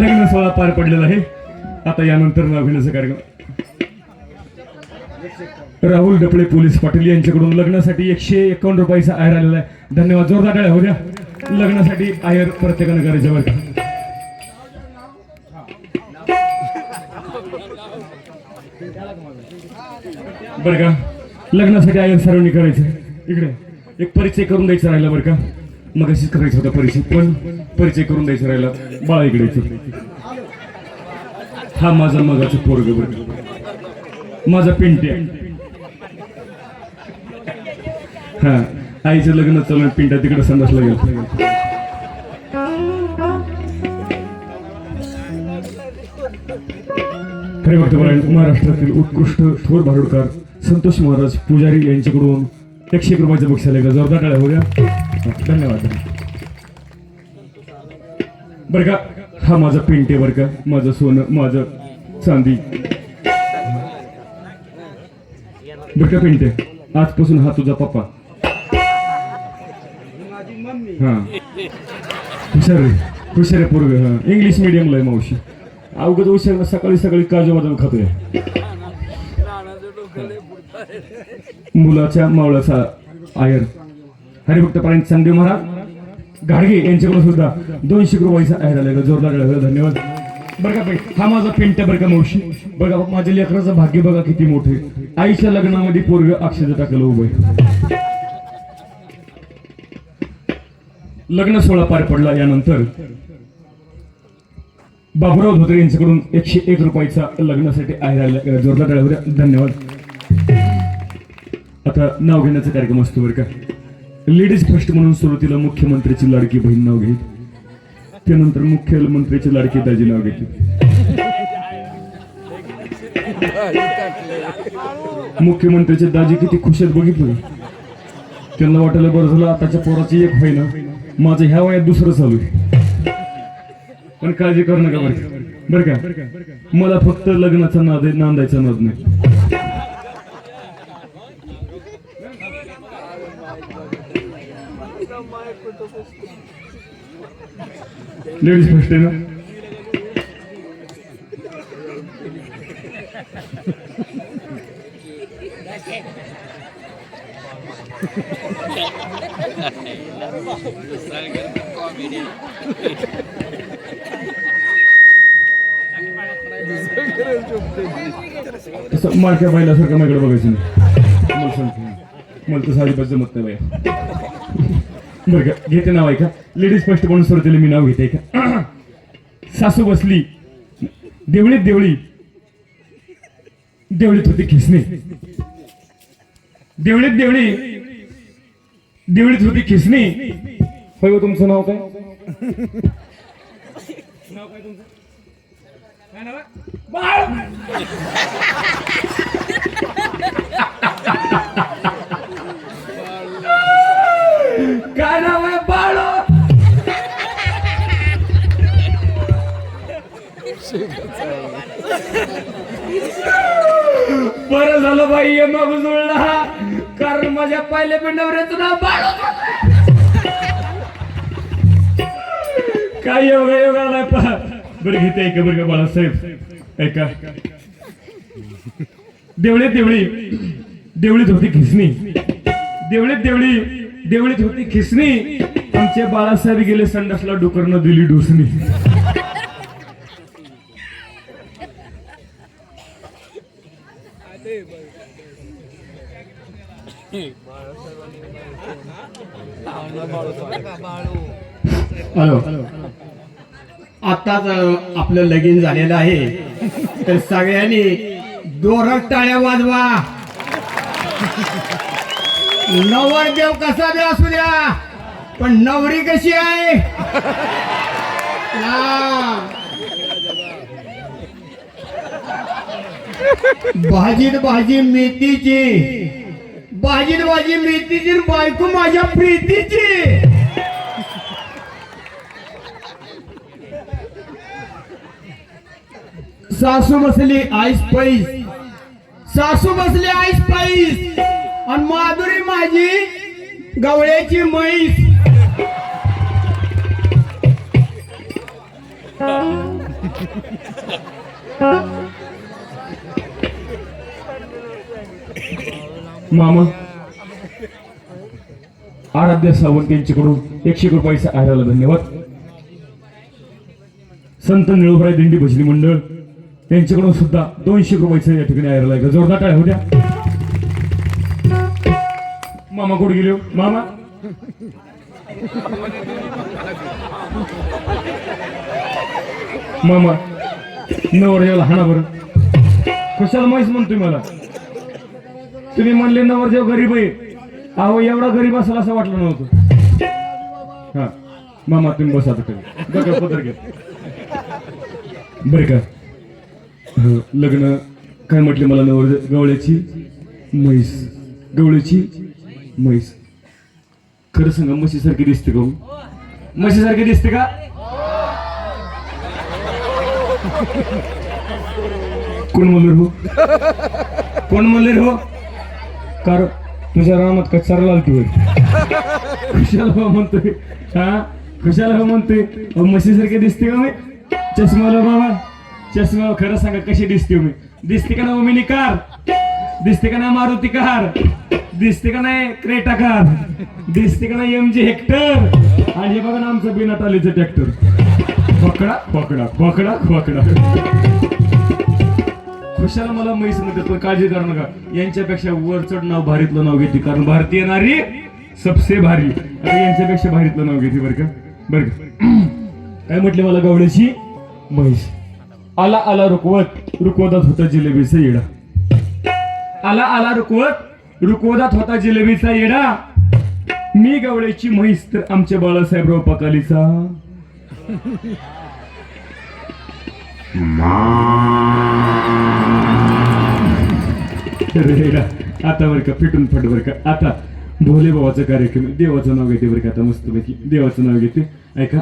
लग्न सोहळा पार पडलेला आहे. आता यानंतर नाव घेण्याचा कार्यक्रम. राहुल डपळे पोलीस पाटील यांच्याकडून लग्नासाठी एकशे एकावन्न रुपयाचा आयर आलेला आहे. धन्यवाद. जोरदार टाळ्या हो द्या. लग्नासाठी आयर प्रत्येकानं करायचं बरं बरं का? लग्नासाठी आयर सर्वांनी करायचं. इकडे एक परिचय करून द्यायचा राहिला बरं का? मग अशीच करायचा होता परिचय पण परिचय करून द्यायचा राहिला बाळा इकडे हा माझा मगाचा पोरग बरं माझा पिंट्या. हा आईचं लग्न चालू पिंट्या तिकडे संडास लागेल खरे वाटतं मला महाराष्ट्रातील उत्कृष्ट थोर भारुडकार संतोष महाराज पुजारी यांच्याकडून एकशे एक रुपयाचं बक्षाला का जोरदार टाळ्या होत्या धन्यवाद. बरं का? हा माझा पिंटे बरं का? माझं सोनं माझं चांदी. बरं का पिंटे? आजपासून हा तुझा पप्पा. हा. हुशार रे हुशार आहे पोरग. हा. इंग्लिश मिडियमला आहे मावशी. अवघड हुशार सकाळी सकाळी काजू बदाम खातोय. मुलाच्या मावळाचा आयर. हरिभक्त पाणी चांगदेव महाराज गाडगे यांच्याकडून सुद्धा दोनशे रुपयाचा आयर जोरदार धन्यवाद. बघा बाई, हा माझा पेंट बरं का मावशी? बघा माझ्या लेकराचं भाग्य बघा किती मोठे आईच्या लग्नामध्ये पोरग अक्षर टाकलं हो उभं लग्न सोहळा पार पडला यानंतर बाबुराव धोत्रे यांच्याकडून एकशे एक रुपयाचा लग्नासाठी आहे. जोरदार धन्यवाद. आता नाव घेण्याचा कार्यक्रम असतो बरं का. लेडीज फर्स्ट म्हणून सुरुवातीला मुख्यमंत्र्याची लाडकी बहीण नाव घेत त्यानंतर मुख्यमंत्र्याची लाडकी दाजी नाव घेतली. मुख्यमंत्र्याचे दाजी किती खुश आहेत बघितलं? त्यांना वाटायला बरं झालं आताच्या पोराची एक होईना माझं ह्या वयात दुसरं चालू आहे. पण काळजी करू नका बरं बरं का? मला फक्त लग्नाचा नाद आहे नांदायचा नाद नाही. लेडीज फर्स्ट आहे ना तसं पाहिल्यासारखं माझ्याकडे बघायचं नाही. मला सांगतो. मला तसं अजिबात जमत नाही बरं का घेते नाव आहे का लेडीज फर्स्ट म्हणून सुरुवातीला मी नाव घेते का सासू बसली. देवळीत देवळी. देवळीत होती खिसणे. देवळीत देवळी. देवळीत होती खिसणी. होय तुमचं नाव काय? नाव काय तुमचं काय नाव बाळ! काय नाव आहे बाळ. बरं झालं बाई ये मग जुळला कारण माझ्या पहिल्या नवऱ्याचं नाव बाळो. काय योगा योगा आलाय पहा बरं घेते ऐका बरं का बाळासाहेब. ऐका. देवळे देवळी. देवळीत होती खिसणी. देवळीत देवळी. देवळीत होती खिसणी. आमचे बाळासाहेब गेले संडासला डुकरनं दिली डोसणी. हॅलो. आताच आपलं लगीन झालेलं आहे. तर सगळ्यांनी जोरात टाळ्या वाजवा. नवरदेव कसा बी असू द्या पण नवरी कशी आहे? भाजीत भाजी मेथीची. भाजीत भाजी मेथीची बायको माझ्या प्रीतीची. सासू बसली आईस पैस सासू बसली आईस पैस आणि माधुरी माझी गवळ्याची म्हैस. मामा आराध्य सावंत यांच्याकडून एकशे एक रुपयाचा आहाराला धन्यवाद. संत निळोबराय दिंडी भजनी मंडळ यांच्याकडून सुद्धा दोनशे रुपयाचं या ठिकाणी आहाराला आहे. जोरदार टाळ्या होत्या. मामा कुठे गेले हो? मामा? मामा नवर याला हाणा बरं. कशाला माहीत म्हणतोय मला. तुम्ही म्हणले नवरदेव गरीब आहे. अहो एवढा गरीब असेल असं वाटलं नव्हतं. हा. मामा तुम्ही बसा आता बघा पत्र घ्या. बरं का? लग्न काय म्हटले मला नवर गवळ्याची म्हैस. गवळ्याची म्हैस. खरं सांगा म्हशीसारखी दिसते का हो? म्हशीसारखी दिसते का? कोण म्हणले हो? कोण म्हणले हो? कार तुझ्या रामात कचारा लालती होय. खुशाला हो म्हणतोय? हा? कशाला हो म्हणतोय? म्हशीसारखे दिसते का मी? चष्माला बाबा. चष्मा खरं सांगा कशी दिसते मी? दिसते का ना ओमिनी कार दिसते का ना मारुती कार दिसते का नाही क्रेटा कार दिसते का नाही एम जी हेक्टर आणि हे बघा ना आमचं बिना टालीचं ट्रॅक्टर पकडा पकडा पकडा पकडा खुशाला मला म्हैस म्हणतात पण काळजी करू नका. यांच्यापेक्षा वरचढ नाव भारीतलं नाव घेते कारण भारतीय नारी सबसे भारी. आणि यांच्यापेक्षा भारीतलं नाव घेते बरं का? बरं का? काय म्हटले मला गवळ्याची म्हैस. आला आला रुकवत. रुकवतात होता जिलेबीचा येडा. आला आला रुकवत. रुकवतात होता जिलेबीचा येडा. मी गवळ्याची म्हैस तर आमच्या बाळासाहेबराव पकालीचा. आता बरं का फिटून फट बरं का. आता भोले बाबाचा कार्यक्रम. देवाचं नाव घेते बरं का आता मस्त पैकी देवाचं नाव घेते. ऐका.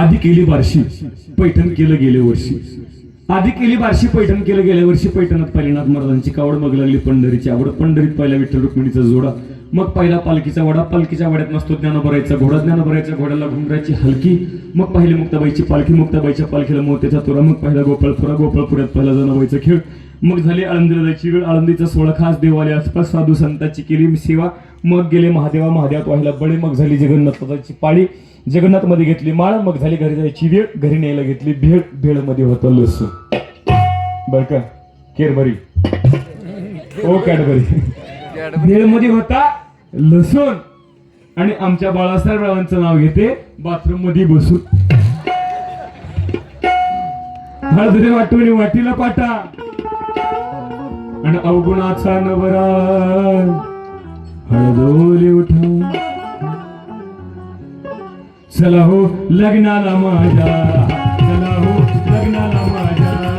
आधी केली बारशी पैठण केलं गेले वर्षी. आधी केली बारशी पैठण केलं गेल्या वर्षी पैठणात पहिल्यानाथ महाराजांची कावड मग लागली पंढरीची आवड. पंढरीत पहिला विठ्ठल रुक्मिणीचा जोडा. मग पहिला पालखीचा वडा. पालखीच्या वड्यात नसतो ज्ञानोबरायचा घोडा. भरायचा घोड्याला घुमरायची हलकी. मग पहिली मुक्ताबाईची पालखी. मुक्ताबाईच्या पालखीला मोत्याचा तुरा. मग पहिला गोपाळपुरा. गोपाळपुऱ्यात पहिला जनाबाईचा खेळ. मग झाली आळंदीला जायची वेळ. आळंदीचा सोळा खास देवाले आसपास साधू संतांची केली सेवा. मग गेले महादेवा. महादेवात व्हायला बळे मग झाली जगन्नाथाची पाळी. जगन्नाथमध्ये घेतली माळ मग झाली घरी जायची वेळ घरी न्यायला घेतली भेळ भेळमध्ये होतं लसूण. बर का? केरबरी ओ हो, कॅडबरी. भेळमध्ये होता लसूण. आणि आमच्या बाळासाहेबरावांचं नाव घेते बाथरूममध्ये बसून. हळदरे वाटून वाटीला पाटा. आणि अवगुणाचा नवरा. हळदोली उठा चला हो लग्नाला माझ्या. चला हो लग्नाला माझ्या.